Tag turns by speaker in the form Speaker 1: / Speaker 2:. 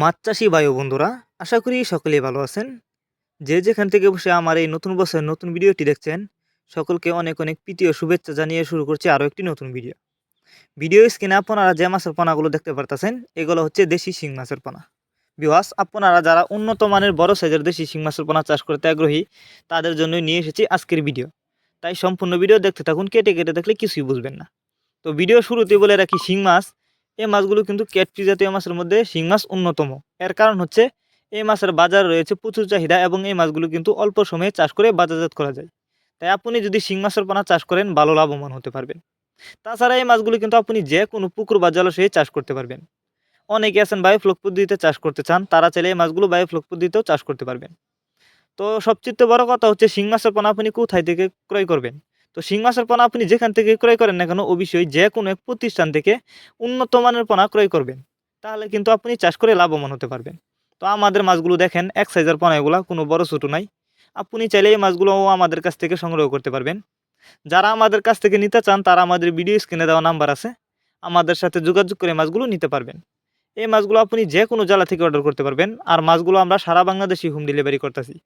Speaker 1: মাছ চাষি বায়ু বন্ধুরা, আশা করি সকলেই ভালো আছেন। যে যেখান থেকে বসে আমার এই নতুন বছরের নতুন ভিডিওটি দেখছেন, সকলকে অনেক অনেক প্রীতি ও শুভেচ্ছা জানিয়ে শুরু করছে আরও একটি নতুন ভিডিও। ভিডিও স্ক্রিনে আপনারা যে মাছের পোনাগুলো দেখতে পারতেছেন, এগুলো হচ্ছে দেশি শিং মাছের পোনা। বিহাস আপনারা যারা উন্নত মানের বড় সাইজের দেশি শিং মাছের পোনা চাষ করতে আগ্রহী, তাদের জন্যই নিয়ে এসেছি আজকের ভিডিও। তাই সম্পূর্ণ ভিডিও দেখতে থাকুন, কেটে কেটে দেখলে কিছুই বুঝবেন না। তো ভিডিও শুরুতে বলে রাখি, শিং মাছ এই মাছগুলো কিন্তু ক্যাটফি জাতীয় মাছের মধ্যে শিং মাছ অন্যতম। এর কারণ হচ্ছে, এই মাছের বাজার রয়েছে প্রচুর চাহিদা এবং এই মাছগুলো কিন্তু অল্প সময়ে চাষ করে বাজারজাত করা যায়। তাই আপনি যদি শিং মাছের পানা চাষ করেন, ভালো লাভবান হতে পারবেন। তাছাড়া এই মাছগুলো কিন্তু আপনি যে কোনো পুকুর বা জলাশয়ে চাষ করতে পারবেন। অনেকে আছেন বায়োফ্লক পদ্ধতিতে চাষ করতে চান, তারা চাইলে এই মাছগুলো বায়োফ্লক পদ্ধতিতেও চাষ করতে পারবেন। তো সবচেয়ে বড় কথা হচ্ছে, শিং মাছের পোনা আপনি কোথায় থেকে ক্রয় করবেন? তো শিং মাছের পোনা আপনি যেখান থেকে ক্রয় করেন না কেন, অবশ্যই যে কোনো এক প্রতিষ্ঠান থেকে উন্নত মানের পোনা ক্রয় করবেন। তাহলে কিন্তু আপনি চাষ করে লাভবান হতে পারবেন। তো আমাদের মাছগুলো দেখেন, এক সাইজের পোনা এগুলো, কোনো বড় ছোটো নাই। আপনি চাইলে এই মাছগুলোও আমাদের কাছ থেকে সংগ্রহ করতে পারবেন। যারা আমাদের কাছ থেকে নিতে চান, তারা আমাদের ভিডিও স্ক্রিনে দেওয়া নাম্বার আছে। আমাদের সাথে যোগাযোগ করে মাছগুলো নিতে পারবেন। এই মাছগুলো আপনি যে কোনো জেলা থেকে অর্ডার করতে পারবেন। আর মাছগুলো আমরা সারা বাংলাদেশি হোম ডেলিভারি করতেছি।